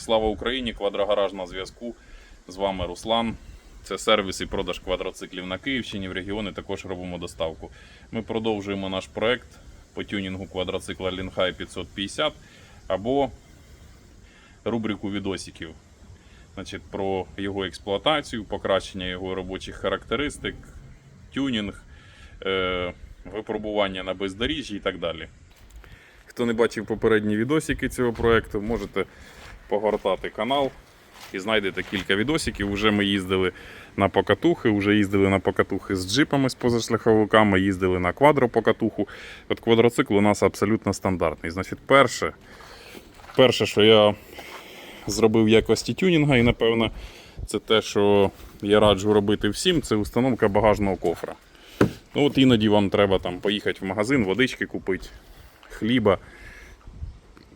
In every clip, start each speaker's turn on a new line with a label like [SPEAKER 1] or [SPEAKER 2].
[SPEAKER 1] Слава Україні! Квадрогараж на зв'язку. З вами Руслан. Це сервіс і продаж квадроциклів на Київщині. В регіони також робимо доставку. Ми продовжуємо наш проект по тюнінгу квадроцикла Лінхай 550 або рубрику відосиків. Значить, про його експлуатацію, покращення його робочих характеристик, тюнінг, е, випробування на бездоріжжі і так далі. Хто не бачив попередні відосики цього проекту, можете погортати канал і знайдете кілька відосиків. Уже ми їздили на покатухи, вже їздили на покатухи з джипами, з позашляховиками, їздили на квадропокатуху. От квадроцикл у нас абсолютно стандартний. Значить, перше, перше, що я зробив якості тюнінга, і напевно, це те, що я раджу робити всім, це установка багажного кофра. Ну от іноді вам треба там поїхати в магазин, водички купити, хліба.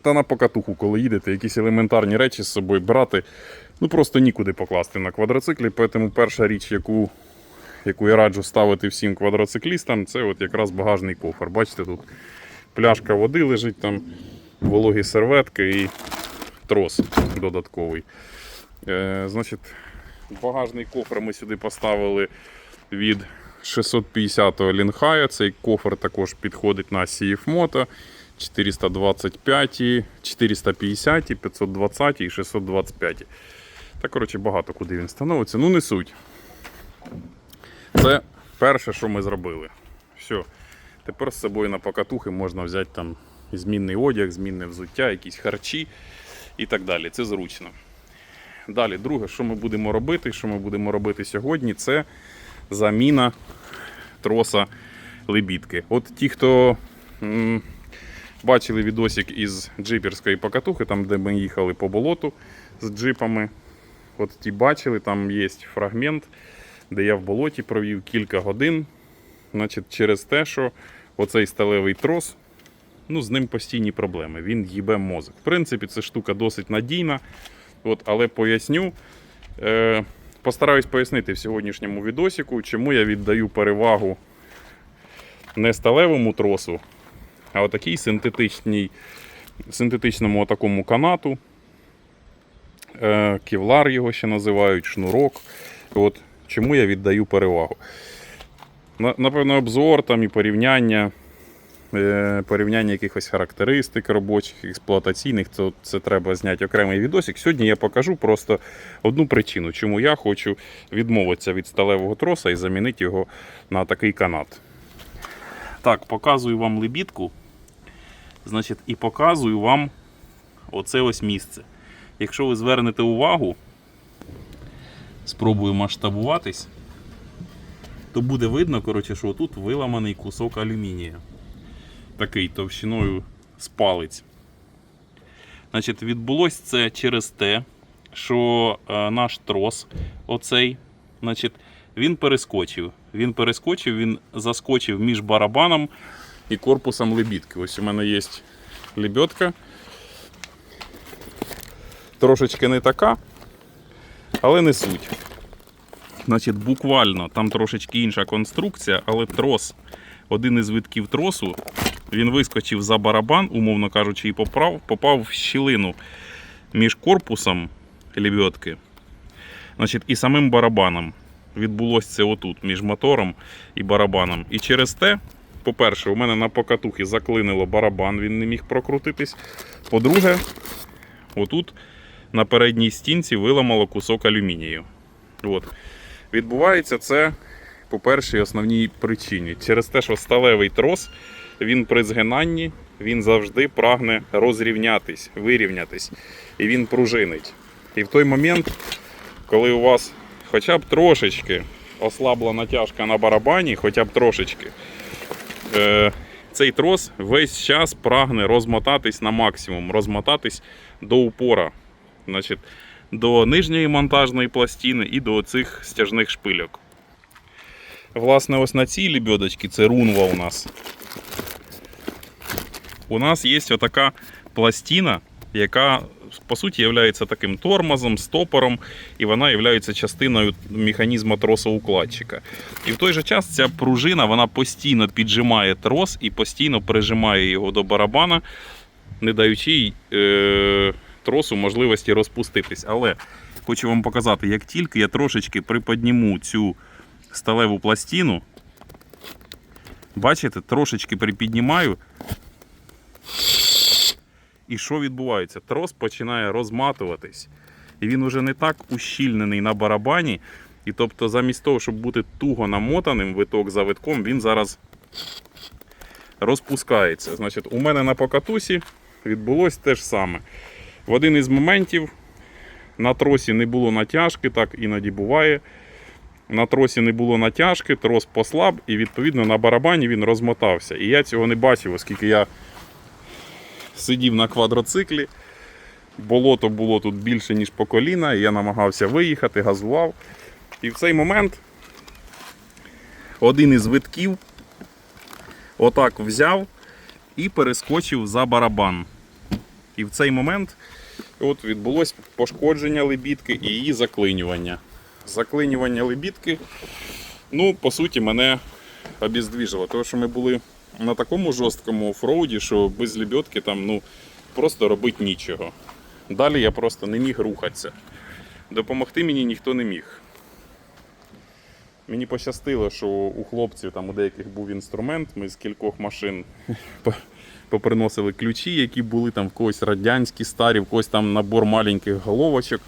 [SPEAKER 1] Та на покатуху, коли їдете, якісь елементарні речі з собою брати, ну просто нікуди покласти на квадроциклі. Тому перша річ, яку, яку я раджу ставити всім квадроциклістам, це от якраз багажний кофр. Бачите, тут пляшка води лежить, там вологі серветки і трос додатковий. Е, значить, багажний кофр ми сюди поставили від 650-го Лінхая. Цей кофр також підходить на CF Moto. 425, 450, 520 і 625. Та, коротше, багато куди він становиться. Ну, не суть. Це перше, що ми зробили. Все. Тепер з собою на покатухи можна взяти там змінний одяг, змінне взуття, якісь харчі і так далі. Це зручно. Далі, друге, що ми будемо робити, що ми будемо робити сьогодні, це заміна троса лебідки. От ті, хто бачили відосик із джиперської покатухи, там, де ми їхали по болоту з джипами. От ті бачили, там є фрагмент, де я в болоті провів кілька годин. Значить, через те, що оцей сталевий трос, ну, з ним постійні проблеми. Він їбе мозок. В принципі, ця штука досить надійна. От, але поясню. Е, постараюсь пояснити в сьогоднішньому відосику, чому я віддаю перевагу не сталевому тросу, а отакій синтетичній, синтетичному такому канату. Е, кевлар його ще називають, шнурок. От, чому я віддаю перевагу. Напевно, обзор там і порівняння, е, порівняння якихось характеристик робочих, експлуатаційних, то це треба зняти окремий відосик. Сьогодні я покажу просто одну причину, чому я хочу відмовитися від сталевого троса і замінити його на такий канат. Так, показую вам лебідку. Значить, і показую вам оце ось місце. Якщо ви звернете увагу, спробую масштабуватись, то буде видно, коротше, що тут виламаний кусок алюмінія. Такий товщиною з палець. Значить, відбулось це через те, що е, наш трос, оцей, значить, він перескочив. Він перескочив, він заскочив між барабаном і корпусом лебідки. Ось у мене є лебедка. Трошечки не така, але не суть. Значить, буквально там трошечки інша конструкція, але трос, один із витків тросу, він вискочив за барабан, умовно кажучи, і попав, попав в щілину між корпусом лебедки значить, і самим барабаном. Відбулося це отут, між мотором і барабаном. І через те, по-перше, у мене на покатухі заклинило барабан, він не міг прокрутитись. По-друге, отут на передній стінці виламало кусок алюмінію. От. Відбувається це по першій основній причині. Через те, що сталевий трос він при згинанні він завжди прагне розрівнятись, вирівнятись. І він пружинить. І в той момент, коли у вас хоча б трошечки ослабла натяжка на барабані, хоча б трошечки, цей трос весь час прагне розмотатись на максимум, розмотатись до упора. Значить, до нижньої монтажної пластини і до цих стяжних шпильок. Власне, ось на цій лебедочці, це рунва у нас. У нас є отака пластина, яка по суті є таким тормозом, стопором, і вона є частиною механізму тросоукладчика. І в той же час ця пружина вона постійно піджимає трос і постійно прижимає його до барабана, не даючи е, тросу можливості розпуститись. Але хочу вам показати, як тільки я трошечки приподніму цю сталеву пластину, бачите, трошечки припіднімаю. І що відбувається? Трос починає розматуватись. І він уже не так ущільнений на барабані. І тобто, замість того, щоб бути туго намотаним виток за витком, він зараз розпускається. Значить, у мене на покатусі відбулось те ж саме. В один із моментів на тросі не було натяжки, так іноді буває. На тросі не було натяжки, трос послаб, і відповідно на барабані він розмотався. І я цього не бачив, оскільки я сидів на квадроциклі. Болото було тут більше, ніж по коліна, я намагався виїхати, газував. І в цей момент один із витків отак взяв і перескочив за барабан. І в цей момент от відбулось пошкодження лебідки і її заклинювання. Заклинювання лебідки, ну, по суті, мене обіздвіжило. Тому що ми були на такому жорсткому офроуді, що без лебідки там ну, просто робити нічого. Далі я просто не міг рухатися. Допомогти мені ніхто не міг. Мені пощастило, що у хлопців там у деяких був інструмент. Ми з кількох машин поприносили ключі, які були там в когось радянські старі, в когось там набор маленьких головочок.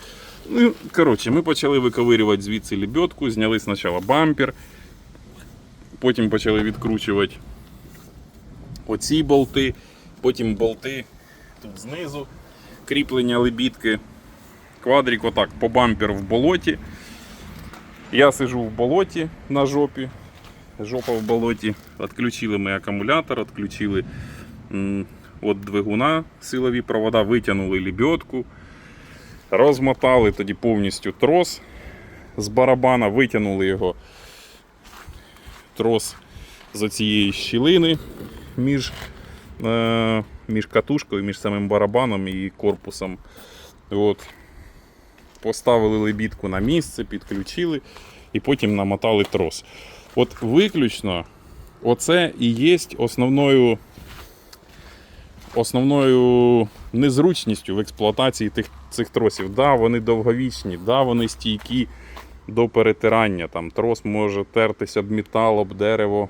[SPEAKER 1] Ну, коротше, ми почали виковирювати звідси лебедку, зняли спочатку бампер, потім почали відкручувати оці болти, потім болти тут знизу, кріплення лебідки, квадрик отак по бамперу в болоті. Я сижу в болоті на жопі. Жопа в болоті. Відключили ми акумулятор, відключили от двигуна силові провода, витягнули лебедку, розмотали тоді повністю трос з барабана, витягнули його трос з оцієї щілини між, е, між катушкою, між самим барабаном і корпусом. От поставили лебідку на місце, підключили і потім намотали трос. От виключно оце і є основною, основною незручністю в експлуатації тих, цих тросів. Да, вони довговічні, да, вони стійкі до перетирання. Там трос може тертися об метал, об дерево,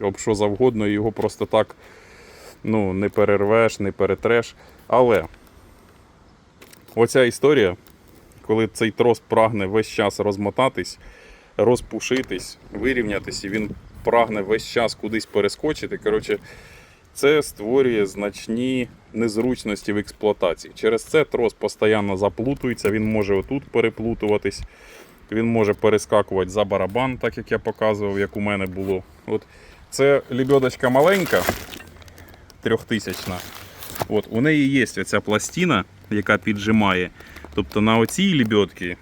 [SPEAKER 1] об що завгодно, і його просто так ну, не перервеш, не перетреш. Але оця історія коли цей трос прагне весь час розмотатись, розпушитись, вирівнятись, і він прагне весь час кудись перескочити. Коротше, це створює значні незручності в експлуатації. Через це трос постійно заплутується, він може отут переплутуватись, він може перескакувати за барабан, так як я показував, як у мене було. От Це лебедочка маленька, трьохтисячна. От, у неї є оця пластина, яка піджимає. Тобто на оцій лебедці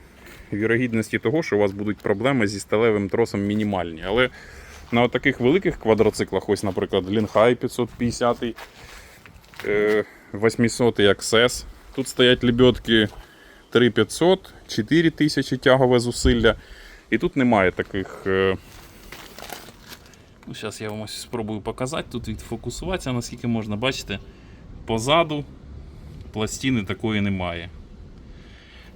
[SPEAKER 1] вірогідності того, що у вас будуть проблеми зі сталевим тросом мінімальні. Але на таких великих квадроциклах, ось, наприклад, Лінхай 550, е, 800 XS, тут стоять лебедки 3500, 4000 тягове зусилля. І тут немає таких. Зараз я вам ось спробую показати, тут відфокусуватися, наскільки можна, бачите, позаду пластини такої немає.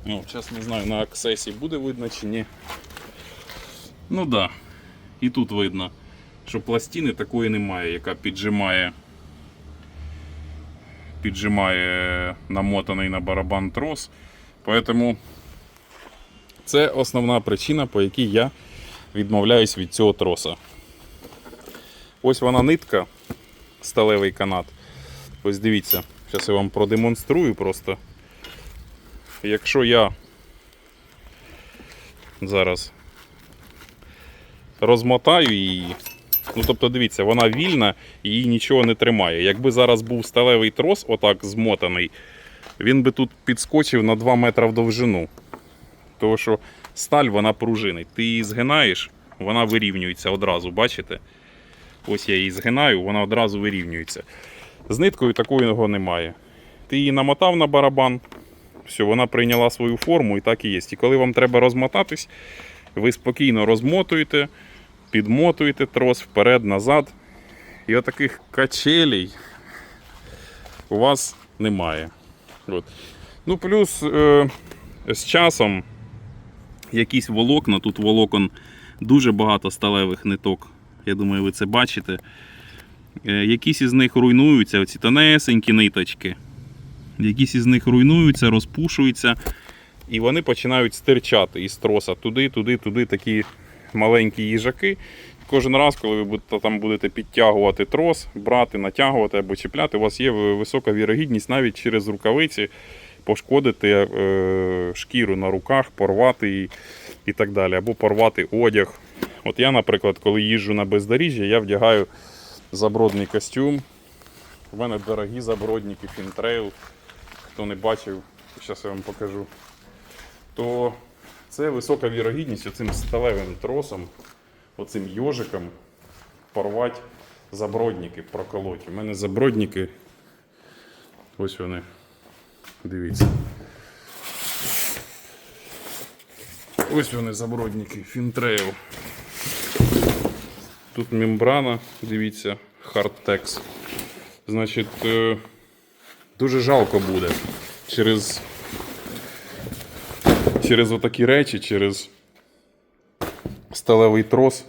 [SPEAKER 1] Ну, зараз не знаю, на аксесі буде видно чи ні. Ну так. Да. І тут видно, що пластини такої немає, яка піджимає. Піджимає намотаний на барабан трос. Поэтому це основна причина, по якій я відмовляюсь від цього троса. Ось вона нитка, сталевий канат. Ось дивіться, зараз я вам продемонструю просто. Якщо я зараз розмотаю її, ну тобто дивіться, вона вільна її нічого не тримає. Якби зараз був сталевий трос, отак змотаний, він би тут підскочив на 2 метри в довжину. Тому що сталь вона пружинить. Ти її згинаєш, вона вирівнюється одразу, бачите? Ось я її згинаю, вона одразу вирівнюється. З ниткою такого немає. Ти її намотав на барабан, все, вона прийняла свою форму і так і є. І коли вам треба розмотатись, ви спокійно розмотуєте, підмотуєте трос вперед-назад. І отаких качелей у вас немає. От. Ну, плюс е, з часом якісь волокна, тут волокон дуже багато сталевих ниток. Я думаю, ви це бачите. Е, якісь із них руйнуються, оці тонесенькі ниточки. Якісь із них руйнуються, розпушуються. І вони починають стирчати із троса туди, туди, туди такі маленькі їжаки. Кожен раз, коли ви будете, там будете підтягувати трос, брати, натягувати або чіпляти, у вас є висока вірогідність навіть через рукавиці пошкодити е, шкіру на руках, порвати її і так далі, або порвати одяг. От я, наприклад, коли їжджу на бездоріжжя, я вдягаю забродний костюм. У мене дорогі забродники Fintrail. Хто не бачив, зараз я вам покажу. То це висока вірогідність оцим сталевим тросом, оцим йожиком порвати забродники, проколоть. У мене забродники. Ось вони. Дивіться. Ось вони забродники, Fintrail. Тут мембрана, дивіться, Hardtex. Значить, е, дуже жалко буде через, через отакі речі, через сталевий трос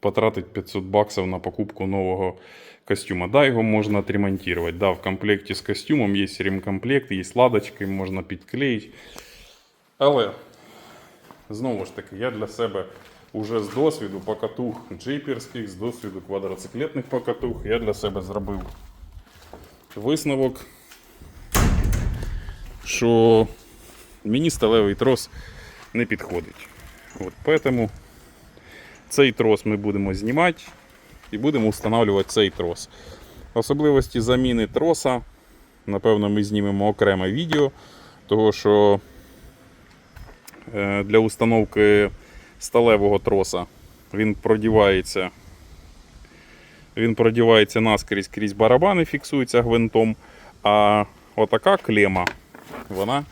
[SPEAKER 1] потратить 500 баксов на покупку нового костюма. Да, його можна отремонтировать. Да, в комплекті з костюмом є ремкомплект, є ладочки, можна підклеїти. Але, знову ж таки, я для себе уже з досвіду покатух джиперських, з досвіду квадроциклетних покатух, я для себе зробив висновок, що мені сталевий трос не підходить. От, поэтому цей трос ми будемо знімати і будемо встановлювати цей трос. Особливості заміни троса, напевно, ми знімемо окреме відео, того що е, для установки сталевого троса він продівається. Він продівається наскрізь крізь барабани, фіксується гвинтом. А отака клема, вона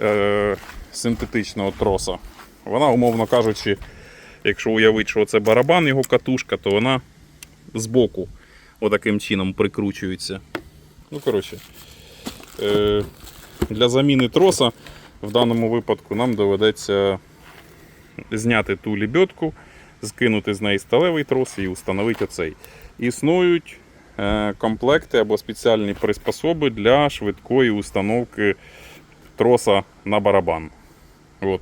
[SPEAKER 1] е, синтетичного троса. Вона, умовно кажучи, якщо уявити, що це барабан, його катушка, то вона збоку отаким чином прикручується. Ну, коротше, е, для заміни троса в даному випадку нам доведеться зняти ту лебедку, скинути з неї сталевий трос і встановити оцей. Існують е, комплекти або спеціальні приспособи для швидкої установки троса на барабан. От.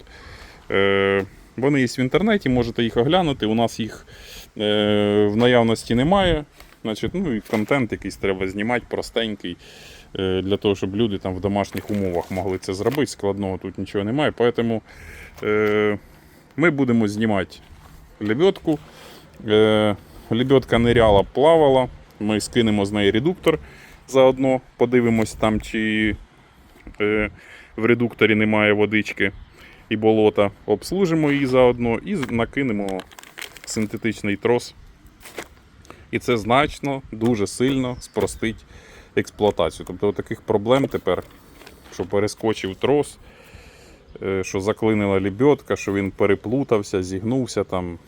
[SPEAKER 1] Е, вони є в інтернеті, можете їх оглянути. У нас їх е, в наявності немає. Значить, ну і контент якийсь треба знімати, простенький, для того, щоб люди там в домашніх умовах могли це зробити. Складного тут нічого немає. Поэтому ми будемо знімати лебедку. Е, лебедка ниряла, плавала. Ми скинемо з неї редуктор заодно, подивимось там, чи е, в редукторі немає водички і болота. Обслужимо її заодно і накинемо синтетичний трос. І це значно, дуже сильно спростить експлуатацію. Тобто таких проблем тепер, що перескочив трос, що заклинила лебедка, що він переплутався, зігнувся там,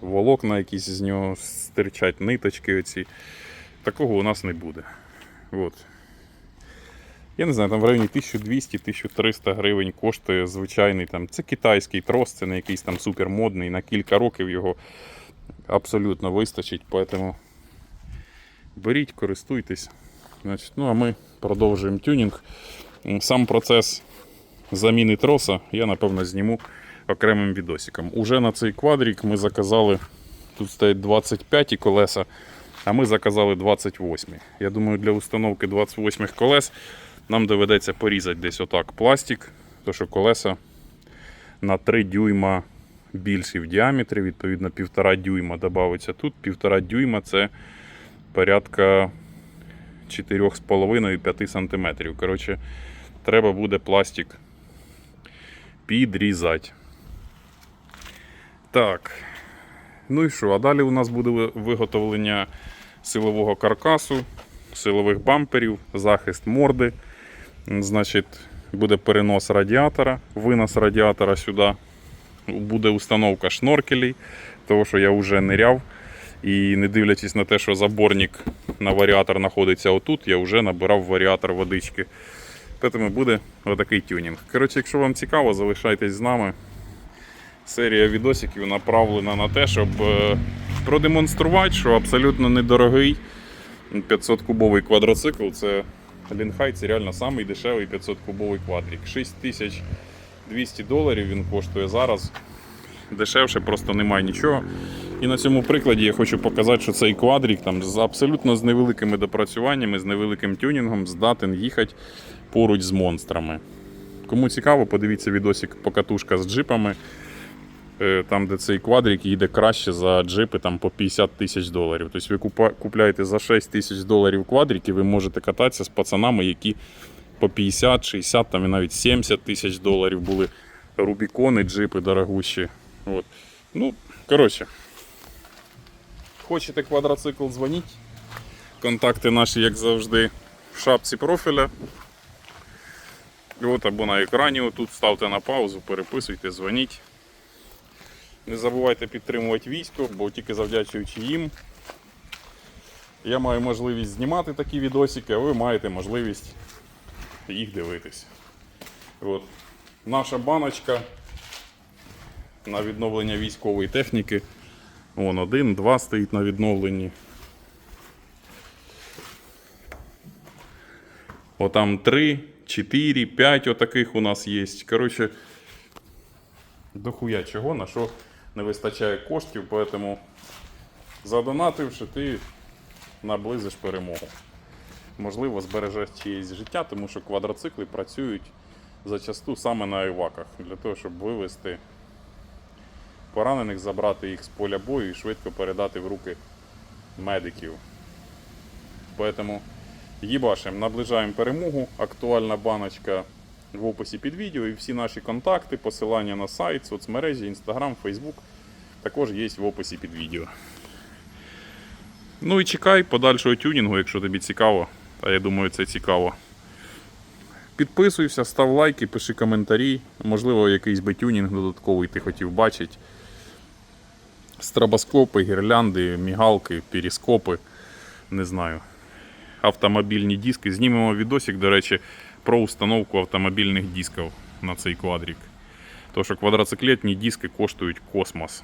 [SPEAKER 1] волокна якісь з нього стирчать, ниточки оці. Такого у нас не буде. От. Я не знаю, там в районі 1200-1300 гривень коштує звичайний там. Це китайський трос, це не якийсь там супермодний, на кілька років його абсолютно вистачить. Поэтому беріть, користуйтесь. Значить, ну а ми продовжуємо тюнінг. Сам процес заміни троса я напевно зніму окремим відосиком. Уже на цей квадрик ми заказали, тут стоять 25 колеса, а ми заказали 28. Я думаю, для установки 28 колес нам доведеться порізати десь отак пластик, то що колеса на 3 дюйма більші в діаметрі, відповідно, 1,5 дюйма додається тут. 1,5 дюйма це порядка 4,5-5 см. Коротше, треба буде пластик підрізати. Так. Ну і що? А далі у нас буде виготовлення силового каркасу, силових бамперів, захист морди. Значить, буде перенос радіатора, винос радіатора сюди. Буде установка шноркелей, тому що я вже ниряв. І не дивлячись на те, що заборник на варіатор знаходиться отут, я вже набирав варіатор водички. Тому буде отакий тюнінг. Коротше, якщо вам цікаво, залишайтесь з нами. Серія відосиків направлена на те, щоб е, продемонструвати, що абсолютно недорогий 500-кубовий квадроцикл. Це Лінхай, це реально самий дешевий 500-кубовий квадрик. 6200 доларів він коштує зараз. Дешевше просто немає нічого. І на цьому прикладі я хочу показати, що цей квадрик там з абсолютно з невеликими допрацюваннями, з невеликим тюнінгом здатен їхати поруч з монстрами. Кому цікаво, подивіться відосик покатушка з джипами. Е, Там, де цей квадрик їде краще за джипи там, по 50 тисяч доларів. Тобто ви купляєте за 6 тисяч доларів квадрик і ви можете кататися з пацанами, які по 50, 60 там, і навіть 70 тисяч доларів були рубікони, джипи дорогущі. От. Ну, коротше. Хочете квадроцикл, дзвоніть. Контакти наші, як завжди, в шапці профіля. От або на екрані отут ставте на паузу, переписуйте, дзвоніть. Не забувайте підтримувати військо, бо тільки завдячуючи їм, я маю можливість знімати такі відосики, а ви маєте можливість їх дивитися. От. Наша баночка на відновлення військової техніки. Вон один, два стоїть на відновленні. Отам три, чотири, п'ять отаких у нас є. Коротше, дохуя чого, на що не вистачає коштів, поэтому задонативши, ти наблизиш перемогу. Можливо, збережеш чиєсь життя, тому що квадроцикли працюють зачасту саме на іваках, для того, щоб вивести поранених, забрати їх з поля бою і швидко передати в руки медиків. Поэтому їбашим, наближаємо перемогу. Актуальна баночка в описі під відео і всі наші контакти, посилання на сайт, соцмережі, Instagram, Facebook також є в описі під відео. Ну і чекай подальшого тюнінгу, якщо тобі цікаво. А я думаю, це цікаво. Підписуйся, став лайки, пиши коментарі. Можливо, якийсь би тюнінг додатковий ти хотів бачити. Стробоскопи, гірлянди, мігалки, перископи. Не знаю. Автомобільні диски. Знімемо відосик, до речі, про установку автомобільних дисків на цей квадрик. Тому що квадроциклетні диски коштують космос.